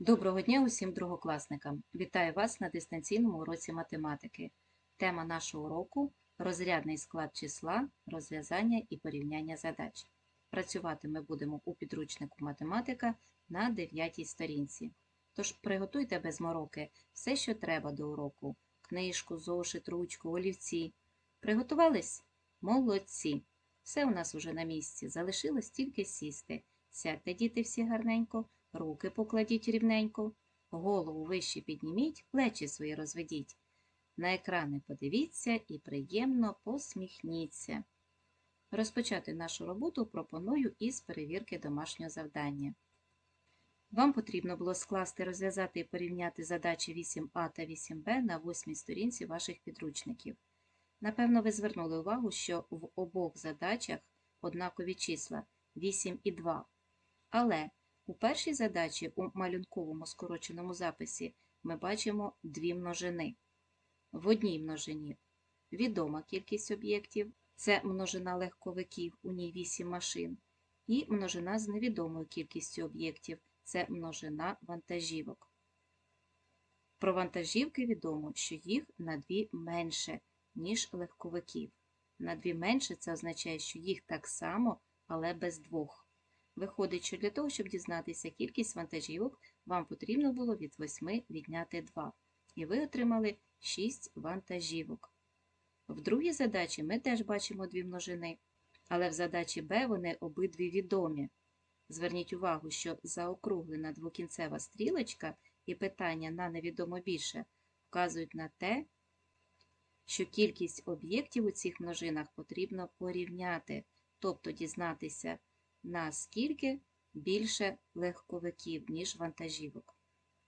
Доброго дня усім другокласникам! Вітаю вас на дистанційному уроці математики. Тема нашого уроку розрядний склад числа, розв'язання і порівняння задач. Працювати ми будемо у підручнику математика на 9 сторінці. Тож приготуйте без мороки все, що треба до уроку: книжку, зошит, ручку, олівці. Приготувались? Молодці! Все у нас уже на місці. Залишилось тільки сісти. Сядьте, діти, всі гарненько. Руки покладіть рівненько, голову вище підніміть, плечі свої розведіть. На екрани подивіться і приємно посміхніться. Розпочати нашу роботу пропоную із перевірки домашнього завдання. Вам потрібно було скласти, розв'язати і порівняти задачі 8а та 8б на восьмій сторінці ваших підручників. Напевно, ви звернули увагу, що в обох задачах однакові числа 8 і 2. Але у першій задачі у малюнковому скороченому записі ми бачимо дві множини. В одній множині відома кількість об'єктів, це множина легковиків, у ній 8 машин, і множина з невідомою кількістю об'єктів, це множина вантажівок. Про вантажівки відомо, що їх на дві менше, ніж легковиків. На дві менше це означає, що їх так само, але без двох. Виходить, що для того, щоб дізнатися кількість вантажівок, вам потрібно було від 8 відняти 2. І ви отримали 6 вантажівок. В другій задачі ми теж бачимо дві множини, але в задачі Б вони обидві відомі. Зверніть увагу, що заокруглена двокінцева стрілочка і питання на невідомо більше вказують на те, що кількість об'єктів у цих множинах потрібно порівняти, тобто дізнатися, наскільки більше легковиків, ніж вантажівок.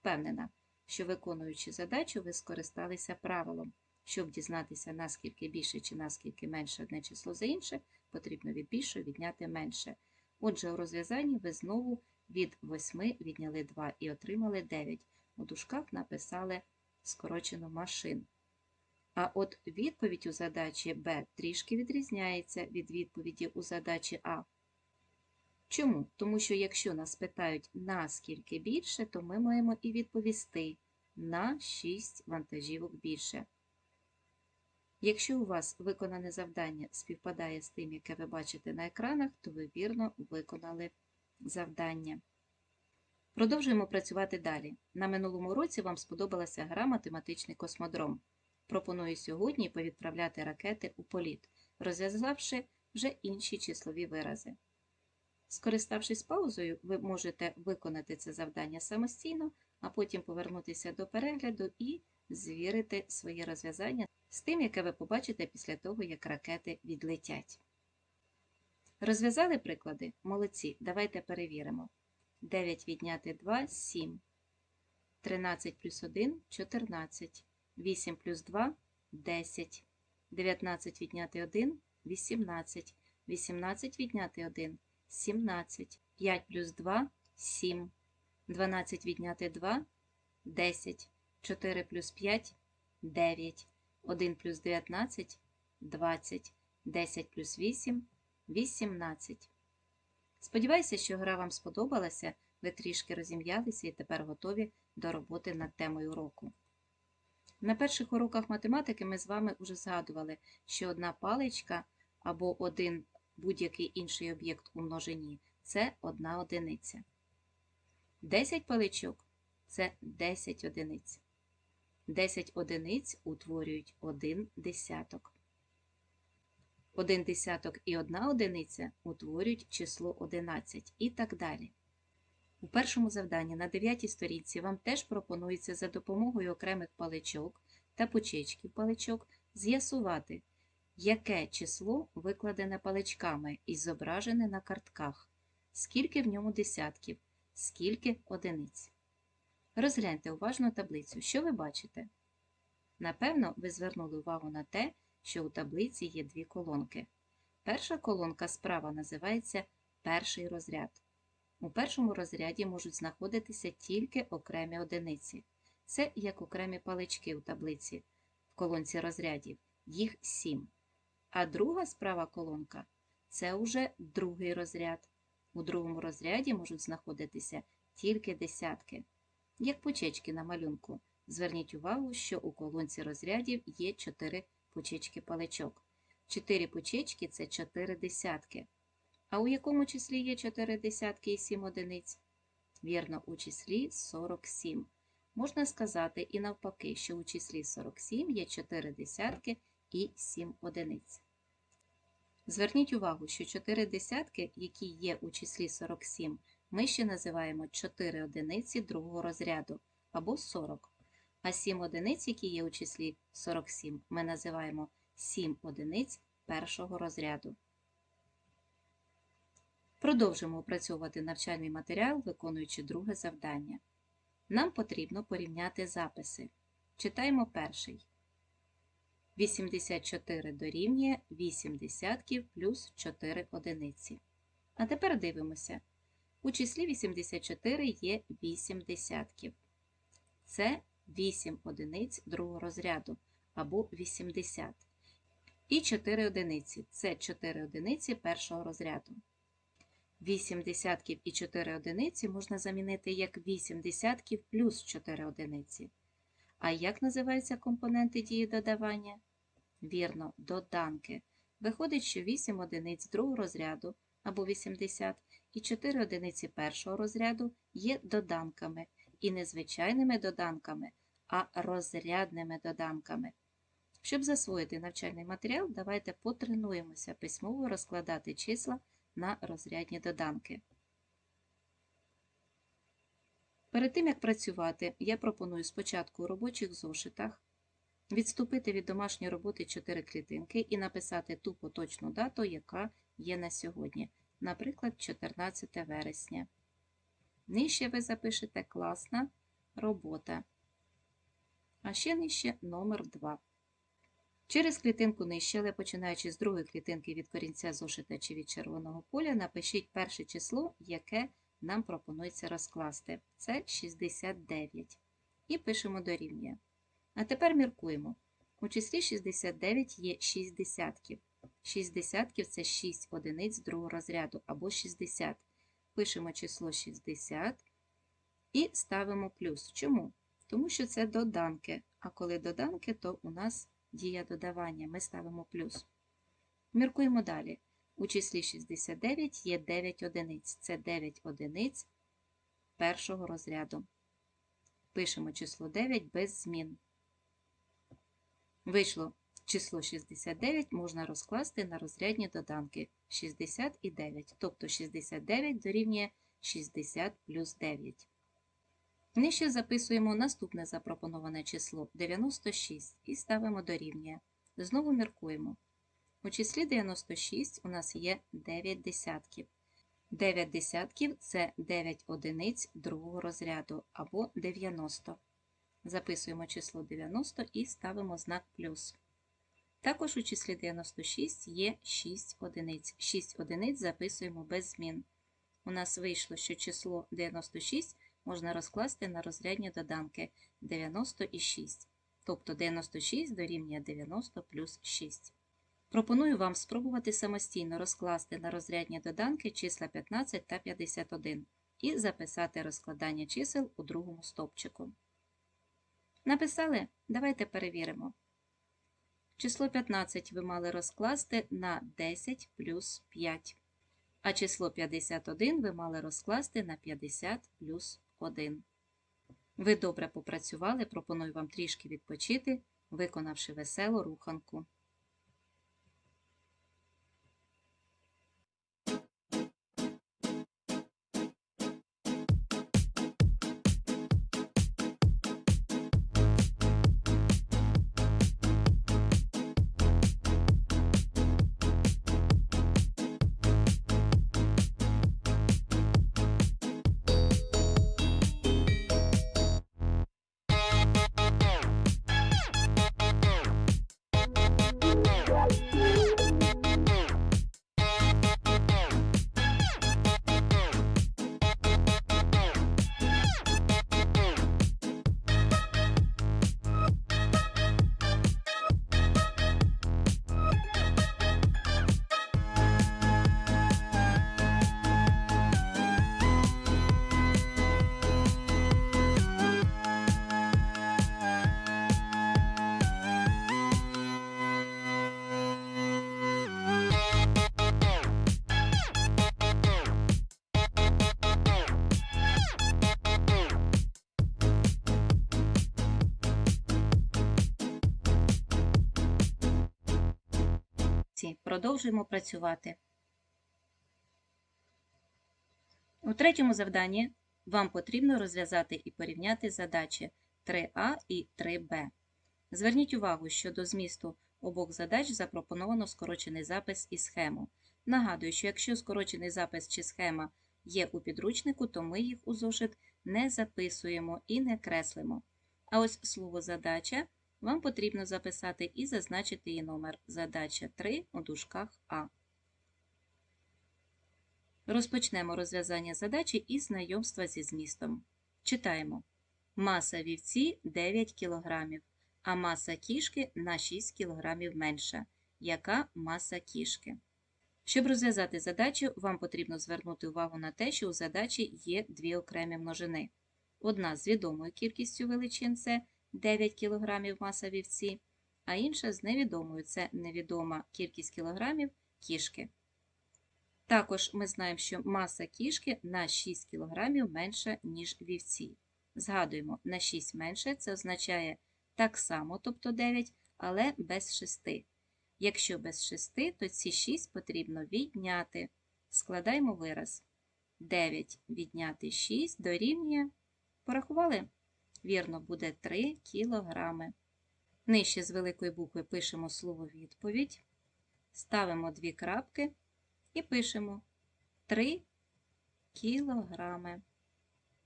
Впевнена, що виконуючи задачу, ви скористалися правилом. Щоб дізнатися, наскільки більше чи наскільки менше одне число за інше, потрібно від більшого відняти менше. Отже, у розв'язанні ви знову від 8 відняли 2 і отримали 9. У дужках написали скорочену машин. А от відповідь у задачі Б трішки відрізняється від відповіді у задачі А. Чому? Тому що якщо нас питають наскільки більше, то ми маємо і відповісти на 6 вантажівок більше. Якщо у вас виконане завдання співпадає з тим, яке ви бачите на екранах, то ви вірно виконали завдання. Продовжуємо працювати далі. На минулому році вам сподобалася гра математичний космодром. Пропоную сьогодні повідправляти ракети у політ, розв'язавши вже інші числові вирази. Скориставшись паузою, ви можете виконати це завдання самостійно, а потім повернутися до перегляду і звірити своє розв'язання з тим, яке ви побачите після того, як ракети відлетять. Розв'язали приклади? Молодці. Давайте перевіримо. 9 відняти 2 – 7. 13 плюс 1 – 14. 8 плюс 2 – 10. 19 відняти 1 – 18. 18 відняти 1 – 17. 5 плюс 2 – 7. 12 відняти 2 – 10. 4 плюс 5 – 9. 1 плюс 19 – 20. 10 плюс 8 – 18. Сподіваюся, що гра вам сподобалася, ви трішки розім'ялися і тепер готові до роботи над темою уроку. На перших уроках математики ми з вами вже згадували, що одна паличка або один будь-який інший об'єкт у множині це одна одиниця. 10 паличок це 10 одиниць. 10 одиниць утворюють один десяток. Один десяток і одна одиниця утворюють число 11 і так далі. У першому завданні на 9 сторінці вам теж пропонується за допомогою окремих паличок та почечків паличок з'ясувати, яке число викладене паличками і зображене на картках, скільки в ньому десятків, скільки одиниць. Розгляньте уважно таблицю. Що ви бачите? Напевно, ви звернули увагу на те, що у таблиці є дві колонки. Перша колонка справа називається перший розряд. У першому розряді можуть знаходитися тільки окремі одиниці. Це як окремі палички у таблиці в колонці розрядів, їх сім. А друга справа колонка це уже другий розряд. У другому розряді можуть знаходитися тільки десятки. як почечки на малюнку. Зверніть увагу, що у колонці розрядів є 4 почечки паличок. 4 почечки це 4 десятки. А у якому числі є 4 десятки і 7 одиниць? Вірно, у числі 47. Можна сказати і навпаки, що у числі 47 є 4 десятки і 7 одиниць. Зверніть увагу, що 4 десятки, які є у числі 47, ми ще називаємо 4 одиниці другого розряду або 40. А 7 одиниць, які є у числі 47, ми називаємо 7 одиниць першого розряду. Продовжимо опрацьовувати навчальний матеріал, виконуючи друге завдання. Нам потрібно порівняти записи. Читаємо перший. 84 дорівнює 8 десятків плюс 4 одиниці. А тепер дивимося. У числі 84 є 8 десятків. Це 8 одиниць другого розряду або 80. І 4 одиниці це 4 одиниці першого розряду. 8 десятків і 4 одиниці можна замінити як 8 десятків плюс 4 одиниці. А як називаються компоненти дії додавання? Вірно, доданки. Виходить, що 8 одиниць другого розряду або 80 і 4 одиниці першого розряду є доданками і не звичайними доданками, а розрядними доданками. Щоб засвоїти навчальний матеріал, давайте потренуємося письмово розкладати числа на розрядні доданки. Перед тим, як працювати, я пропоную спочатку у робочих зошитах відступити від домашньої роботи 4 клітинки і написати ту поточну дату, яка є на сьогодні, наприклад, 14 вересня. Нижче ви запишете класна робота. А ще нижче номер 2. Через клітинку нижче, але починаючи з другої клітинки від корінця зошита чи від червоного поля, напишіть перше число, яке нам пропонується розкласти. Це 69. І пишемо дорівнює. А тепер міркуємо. У числі 69 є 6 десятків. 6 десятків це 6 одиниць другого розряду або 60. Пишемо число 60 і ставимо плюс. Чому? Тому що це доданки. А коли доданки, то у нас дія додавання. Ми ставимо плюс. Міркуємо далі. У числі 69 є 9 одиниць. Це 9 одиниць першого розряду. Пишемо число 9 без змін. Вийшло число 69 можна розкласти на розрядні доданки 60 і 9, тобто 69 дорівнює 60 плюс 9. Нижче записуємо наступне запропоноване число 96 і ставимо дорівнює. Знову міркуємо. У числі 96 у нас є 9 десятків. 9 десятків це 9 одиниць другого розряду або 90. Записуємо число 90 і ставимо знак плюс. Також у числі 96 є 6 одиниць. 6 одиниць записуємо без змін. У нас вийшло, що число 96 можна розкласти на розрядні доданки 90 і 6. Тобто 96 дорівнює 90 плюс 6. Пропоную вам спробувати самостійно розкласти на розрядні доданки числа 15 та 51 і записати розкладання чисел у другому стовпчику. Написали? Давайте перевіримо. Число 15 ви мали розкласти на 10 плюс 5, а число 51 ви мали розкласти на 50 плюс 1. Ви добре попрацювали, пропоную вам трішки відпочити, виконавши веселу руханку. Продовжуємо працювати. У третьому завданні вам потрібно розв'язати і порівняти задачі 3А і 3Б. Зверніть увагу, що до змісту обох задач запропоновано скорочений запис і схему. Нагадую, що якщо скорочений запис чи схема є у підручнику, то ми їх у зошит не записуємо і не креслимо. А ось слово задача вам потрібно записати і зазначити її номер задача 3 у дужках А. Розпочнемо розв'язання задачі із знайомства зі змістом. Читаємо. Маса вівці 9 кг, а маса кішки на 6 кг менша. Яка маса кішки? Щоб розв'язати задачу, вам потрібно звернути увагу на те, що у задачі є дві окремі множини. Одна з відомою кількістю величин це 9 кг маса вівці, а інша з невідомою це невідома кількість кілограмів кішки. Також ми знаємо, що маса кішки на 6 кг менша, ніж вівці. Згадуємо, на 6 менше це означає так само, тобто 9, але без 6. Якщо без 6, то ці 6 потрібно відняти. Складаємо вираз. 9 відняти 6 дорівнює. Порахували? Вірно, буде 3 кілограми. Нижче з великої букви пишемо слово відповідь, ставимо дві крапки і пишемо 3 кілограми.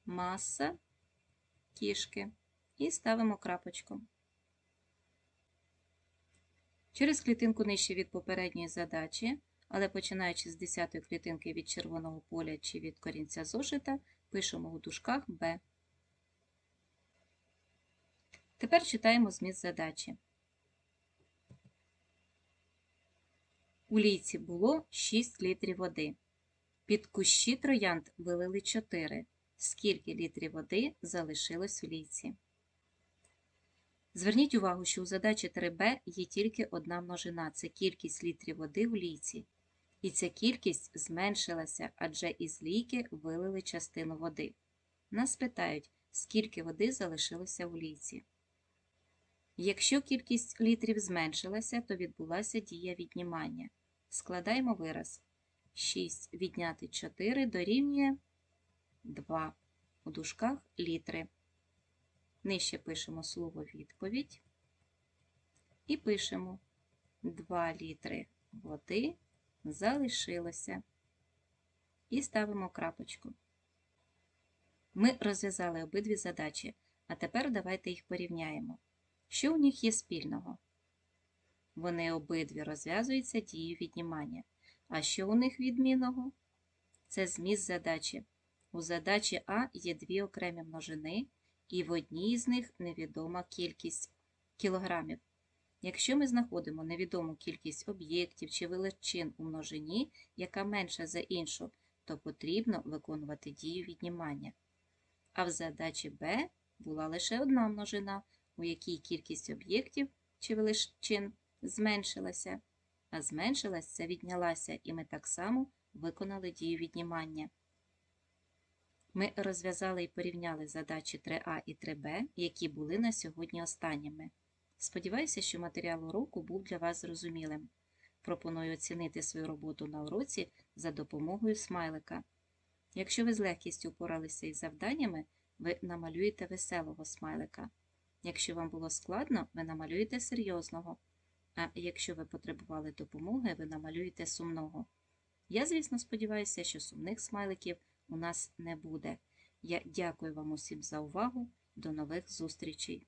Маса кішки. І ставимо крапочку. Через клітинку нижче від попередньої задачі, але починаючи з 10-ї клітинки від червоного поля чи від корінця зошита, пишемо у дужках Б. Тепер читаємо зміст задачі. У лійці було 6 літрів води. Під кущі троянд вилили 4. Скільки літрів води залишилось у лійці? Зверніть увагу, що у задачі 3b є тільки одна множина це кількість літрів води в лійці. І ця кількість зменшилася, адже із лійки вилили частину води. Нас питають, скільки води залишилося у лійці. Якщо кількість літрів зменшилася, то відбулася дія віднімання. Складаємо вираз. 6 відняти 4 дорівнює 2. У дужках літри. Нижче пишемо слово відповідь і пишемо 2 літри води залишилося. І ставимо крапочку. Ми розв'язали обидві задачі, а тепер давайте їх порівняємо. Що у них є спільного? Вони обидві розв'язуються дією віднімання. А що у них відмінного? Це зміст задачі. У задачі А є дві окремі множини, і в одній з них невідома кількість кілограмів. Якщо ми знаходимо невідому кількість об'єктів чи величин у множині, яка менша за іншу, то потрібно виконувати дію віднімання. А в задачі Б була лише одна множина, у якій кількість об'єктів чи величин зменшилася, а зменшилась це віднялася, і ми так само виконали дію віднімання. Ми розв'язали і порівняли задачі 3А і 3Б, які були на сьогодні останніми. Сподіваюся, що матеріал уроку був для вас зрозумілим. Пропоную оцінити свою роботу на уроці за допомогою смайлика. Якщо ви з легкістю впоралися із завданнями, ви намалюєте веселого смайлика. Якщо вам було складно, ви намалюєте серйозного. А якщо ви потребували допомоги, ви намалюєте сумного. Я, звісно, сподіваюся, що сумних смайликів у нас не буде. Я дякую вам усім за увагу. До нових зустрічей!